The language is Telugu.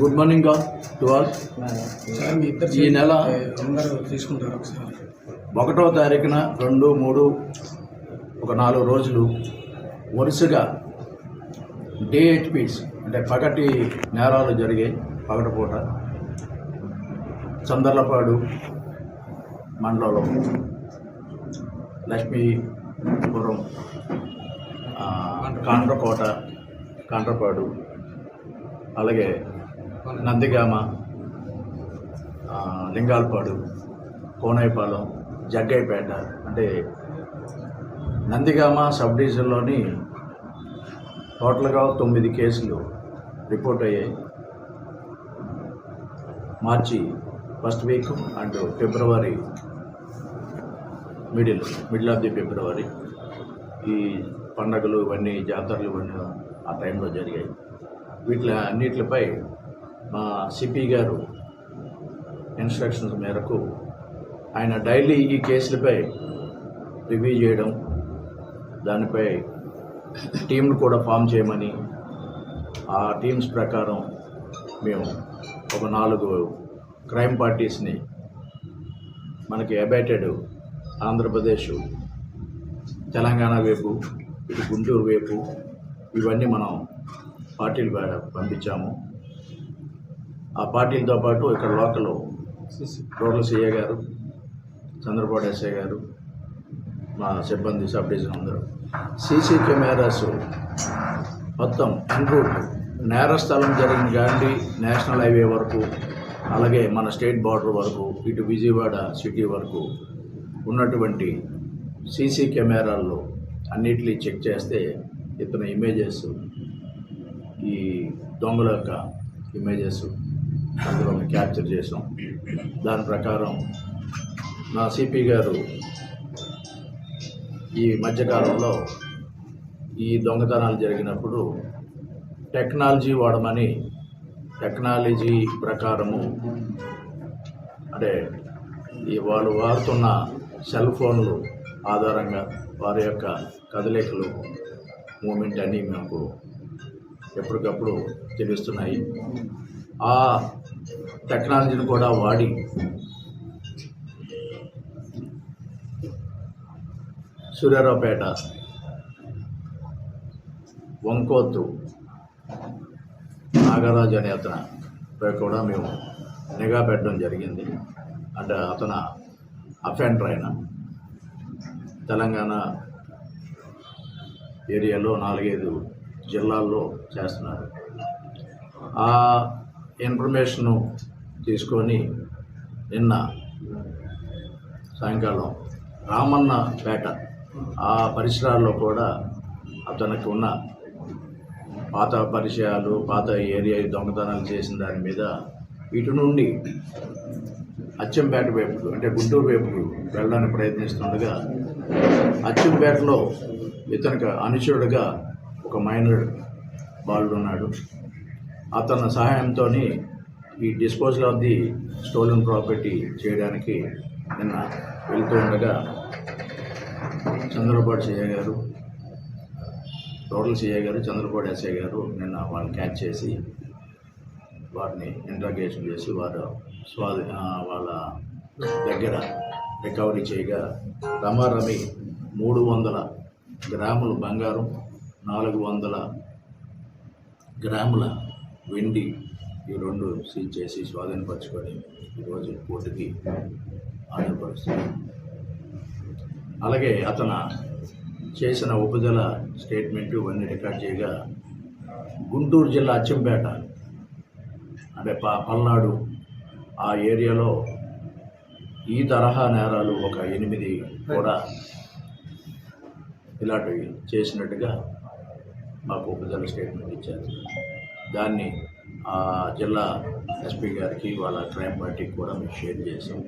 గుడ్ మార్నింగ్ టు ఆల్ ఈ నెల అందరూ తీసుకుంటారు ఒకసారి. ఒకటో తారీఖున రెండు మూడు ఒక నాలుగు రోజులు వరుసగా డే హెచ్పీస్ అంటే పగటి నేరాలు జరిగాయి పగటిపూట. చందర్లపాడు మండలంలో లక్ష్మీపురం పురం కాండ్రకోట కాండ్రపాడు అలాగే నందిగామ లింగాలపాడు కోనైపాలెం జగ్గైపేట అంటే నందిగామ సబ్ డివిజన్లోని టోటల్గా తొమ్మిది కేసులు రిపోర్ట్ అయ్యాయి. March first week and February middle middle of the February. ఈ పండగలు ఇవన్నీ జాతరలు ఇవన్నీ ఆ టైంలో జరిగాయి. వీటి అన్నిటిపై మా సిపి గారు ఇన్స్ట్రక్షన్స్ మేరకు ఆయన డైలీ ఈ కేసులపై రివ్యూ చేయడం దానిపై టీంను కూడా ఫామ్ చేయమని ఆ టీమ్స్ ప్రకారం మేము ఒక నాలుగు క్రైమ్ పార్టీస్ని మనకి అబైటెడ్ ఆంధ్రప్రదేశ్ తెలంగాణ వైపు ఇటు గుంటూరు వైపు ఇవన్నీ మనం పార్టీలు పంపించాము. ఆ పార్టీలతో పాటు ఇక్కడ లోకల్ రోడ్ల సీఏ గారు చంద్రబాబు ఎస్ఐ గారు మా సిబ్బంది సబ్ డివిజన్ అందరూ. సీసీ కెమెరాస్ మొత్తం అన్రూట్ నేరస్థలం జరిగిన గాంధీ నేషనల్ హైవే వరకు అలాగే మన స్టేట్ బార్డర్ వరకు ఇటు విజయవాడ సిటీ వరకు ఉన్నటువంటి సీసీ కెమెరాల్లో అన్నిటినీ చెక్ చేస్తే ఇతని ఇమేజెస్ ఈ దొంగల యొక్క ఇమేజెస్ అందులో క్యాప్చర్ చేసాం దాని ప్రకారం నా సిపి గారు ఈ మధ్యకాలంలో ఈ దొంగతనాలు జరిగినప్పుడు టెక్నాలజీ వాడమని టెక్నాలజీ ప్రకారము అంటే ఈ వాళ్ళు వాడుతున్న సెల్ ఫోన్లు ఆధారంగా వారి యొక్క కదలికలు మూమెంట్ అన్నీ మాకు ఎప్పటికప్పుడు తెలుస్తున్నాయి. ఆ టెక్నాలజీని కూడా వాడి సూర్యారావుపేట వంకోత్తు నాగరాజు అనే అతనిపై కూడా మేము నిఘా పెట్టడం జరిగింది. అంటే అతను అఫెండర్ ఆయన తెలంగాణ ఏరియాలో నాలుగైదు జిల్లాల్లో చేస్తున్నారు. ఆ ఇన్ఫర్మేషను తీసుకొని నిన్న సాయంకాలం రామన్న పేట ఆ పరిసరాల్లో కూడా అతనికి ఉన్న పాత పరిచయాలు పాత ఏరియా దొంగతనాలు చేసిన దాని మీద ఇటు నుండి అచ్చంపేట వైపు అంటే గుంటూరు వైపు వెళ్ళడానికి ప్రయత్నిస్తుండగా అచ్చంపేటలో ఇతనికి అనుచరుడుగా ఒక మైనర్ బాలుడు ఉన్నాడు అతని సహాయంతో ఈ disposal of the stolen property చేయడానికి నిన్న వెళ్తూ ఉండగా చంద్రబాబు సిఐ గారు టోటల్ సిఐ గారు చంద్రబాబు ఎస్ఐ గారు నిన్న వాళ్ళని క్యాచ్ చేసి వారిని ఇంట్రాగేషన్ చేసి వారు స్వాధి వాళ్ళ దగ్గర రికవరీ చేయగా రమారమి మూడు వందల గ్రాములు బంగారం నాలుగు వందల గ్రాముల వెండి ఈ రెండు సీజ్ చేసి స్వాధీనపరచుకొని ఈరోజు కోర్టుకి ఆధారపరుస్తుంది అలాగే అతను చేసిన ఉపజల స్టేట్మెంట్ ఇవన్నీ రికార్డ్ చేయగా గుంటూరు జిల్లా అచ్చంపేట అంటే ప పల్నాడు ఆ ఏరియాలో ఈ తరహా నేరాలు ఒక ఎనిమిది కూడా ఇలాంటివి చేసినట్టుగా మాకు ఉపజల స్టేట్మెంట్ ఇచ్చారు. దాన్ని ఆ జిల్లా ఎస్పీ గారికి వాళ్ళ క్రైమ్ పార్టీకి కూడా మేము షేర్ చేసాం.